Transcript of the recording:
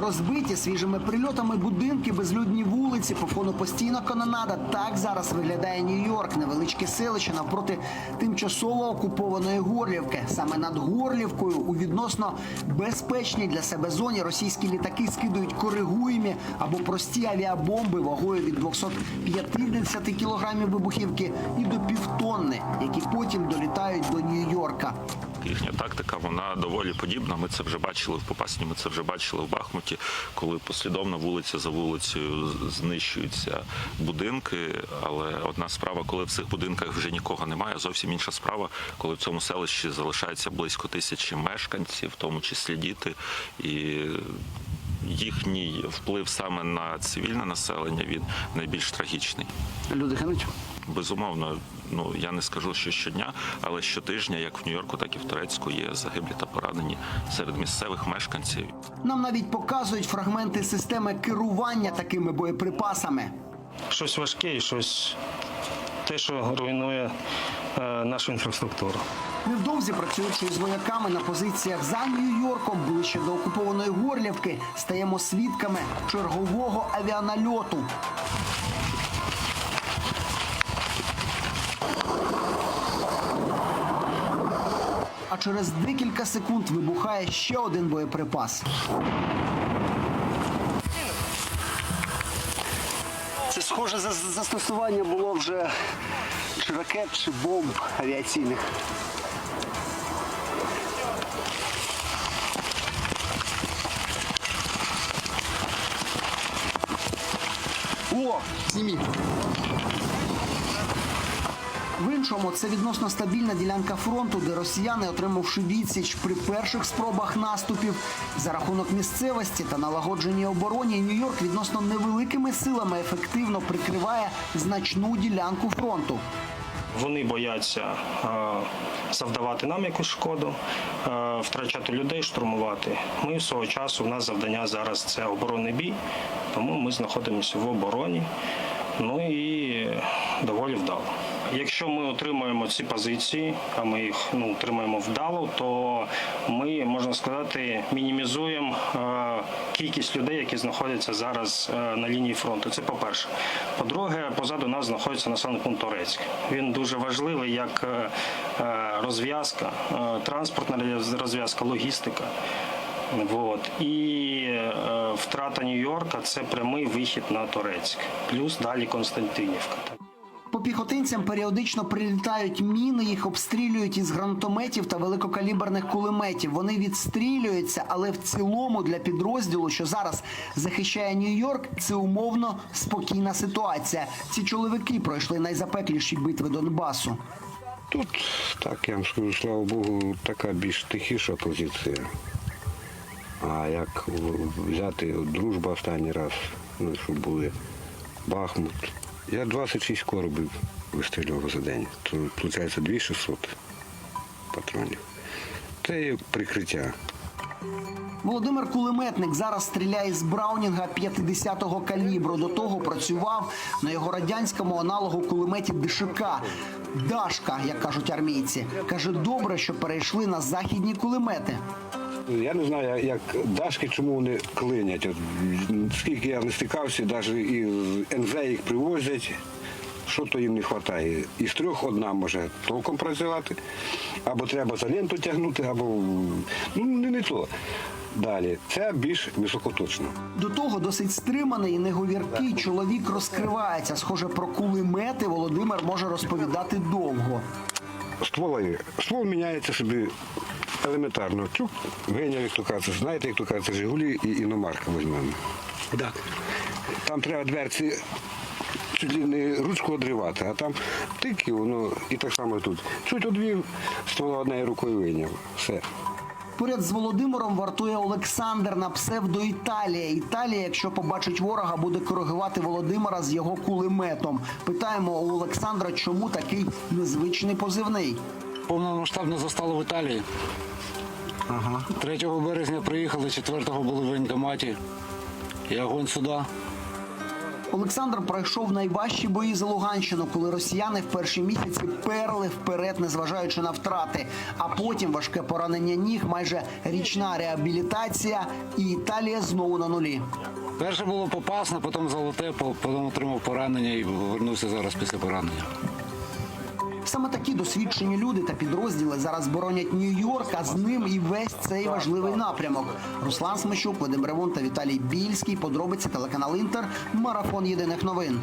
Розбиті свіжими прильотами будинки, безлюдні вулиці, по фону постійно канонада. Так зараз виглядає Нью-Йорк, невеличке селище навпроти тимчасово окупованої Горлівки. Саме над Горлівкою у відносно безпечній для себе зоні російські літаки скидують коригуємі або прості авіабомби вагою від 250 кілограмів вибухівки і до півтонни, які потім долітають до Нью-Йорка. Їхня тактика вона доволі подібна. Ми це вже бачили в Попасні, ми це вже бачили в Бахмуті, коли послідовно вулиця за вулицею знищуються будинки. Але одна справа, коли в цих будинках вже нікого немає, зовсім інша справа, коли в цьому селищі залишається близько тисячі мешканців, в тому числі діти, і їхній вплив саме на цивільне населення він найбільш трагічний. Люди гинуть. Безумовно, ну я не скажу, що щодня, але щотижня, як в Нью-Йорку, так і в Турецьку, є загиблі та поранені серед місцевих мешканців. Нам навіть показують фрагменти системи керування такими боєприпасами. щось важке і щось те, що руйнує е, нашу інфраструктуру. Невдовзі працюючи з вояками на позиціях за Нью-Йорком, ближче до окупованої Горлівки, стаємо свідками чергового авіанальоту. А через декілька секунд вибухає ще один боєприпас. Це схоже за застосування було вже чи ракет, чи бомб авіаційних. О, снімі. В іншому це відносно стабільна ділянка фронту, де росіяни, отримавши відсіч при перших спробах наступів за рахунок місцевості та налагодженій обороні, Нью-Йорк відносно невеликими силами ефективно прикриває значну ділянку фронту. Вони бояться завдавати нам якусь шкоду, втрачати людей, штурмувати. Ми свого часу у нас завдання зараз це оборонний бій, тому ми знаходимося в обороні. Ну і доволі вдало. Якщо ми отримаємо ці позиції, а ми їх ну, отримаємо вдало, то ми можна сказати мінімізуємо е, кількість людей, які знаходяться зараз е, на лінії фронту. Це по-перше. По-друге, позаду нас знаходиться населений пункт Торецьк. Він дуже важливий як е, розв'язка, транспортна розв'язка, логістика. Вот. І е, втрата Нью-Йорка це прямий вихід на Торецьк, плюс далі Константинівка. По піхотинцям періодично прилітають міни, їх обстрілюють із гранатометів та великокаліберних кулеметів. Вони відстрілюються, але в цілому для підрозділу, що зараз захищає Нью-Йорк, це умовно спокійна ситуація. Ці чоловіки пройшли найзапекліші битви Донбасу. Тут, так я вам скажу, слава Богу, така більш тихіша позиція. А як взяти дружба останній раз, ну, щоб були Бахмут. Я 26 коробів вистрілював за день. То виходить 2600 патронів. Це є прикриття. Володимир Кулеметник зараз стріляє з Браунінга 50-го калібру. До того працював на його радянському аналогу кулеметі ДШК. Дашка, як кажуть армійці, каже, добре, що перейшли на західні кулемети. Я не знаю, як дашки, чому вони клинять. От, скільки я не стикався, навіть і НЗ їх привозять, що то їм не вистачає. Із трьох одна може толком працювати, або треба за ленту тягнути, або ну не, не то. Далі, це більш високоточно. До того досить стриманий і неговіркий чоловік розкривається. Схоже, про кулемети Володимир може розповідати довго. Стволи. Ствол міняється собі елементарно. Чук, виняв, як то кажеться, знаєте, як то кажеться, Жигулі і іномарка візьмемо. Там треба дверці не ручку одривати, а там тик і воно і так само тут. Чуть одвів, ствола однією рукою вийняв. Все. Поряд з Володимиром вартує Олександр на псевдо Італія. Італія, якщо побачить ворога, буде коригувати Володимира з його кулеметом. Питаємо у Олександра, чому такий незвичний позивний. Повномасштабно застало в Італії. Ага. 3 березня приїхали, 4-го були в воєнкоматі. І огонь сюди. Олександр пройшов найважчі бої за Луганщину, коли росіяни в перші місяці перли вперед, незважаючи на втрати. А потім важке поранення ніг, майже річна реабілітація, і Італія знову на нулі. Перше було попасно, потім золоте, потім отримав поранення і повернувся зараз після поранення. Такі досвідчені люди та підрозділи зараз боронять Нью-Йорк, а з ним і весь цей важливий напрямок. Руслан Смещук, Вадим Ревон та Віталій Більський. Подробиці телеканал Інтер. Марафон єдиних новин.